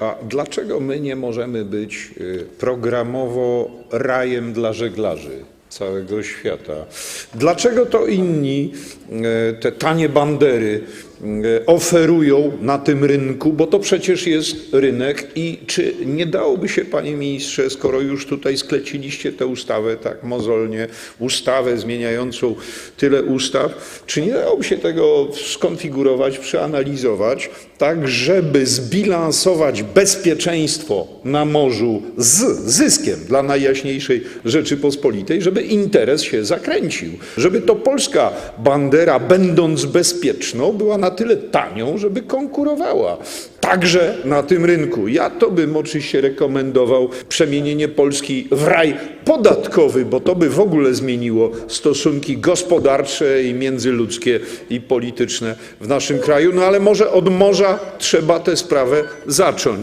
A dlaczego my nie możemy być y, programowo rajem dla żeglarzy całego świata? Dlaczego to inni y, te tanie bandery oferują na tym rynku? Bo to przecież jest rynek i czy nie dałoby się, panie ministrze, skoro już tutaj skleciliście tę ustawę tak mozolnie, ustawę zmieniającą tyle ustaw, czy nie dałoby się tego skonfigurować, przeanalizować, tak żeby zbilansować bezpieczeństwo na morzu z zyskiem dla Najjaśniejszej Rzeczypospolitej, żeby interes się zakręcił, żeby to polska bandera, będąc bezpieczną, była na tyle tanią, żeby konkurowała także na tym rynku. Ja to bym oczywiście rekomendował przemienienie Polski w raj podatkowy, bo to by w ogóle zmieniło stosunki gospodarcze i międzyludzkie i polityczne w naszym kraju. No ale może od morza trzeba tę sprawę zacząć.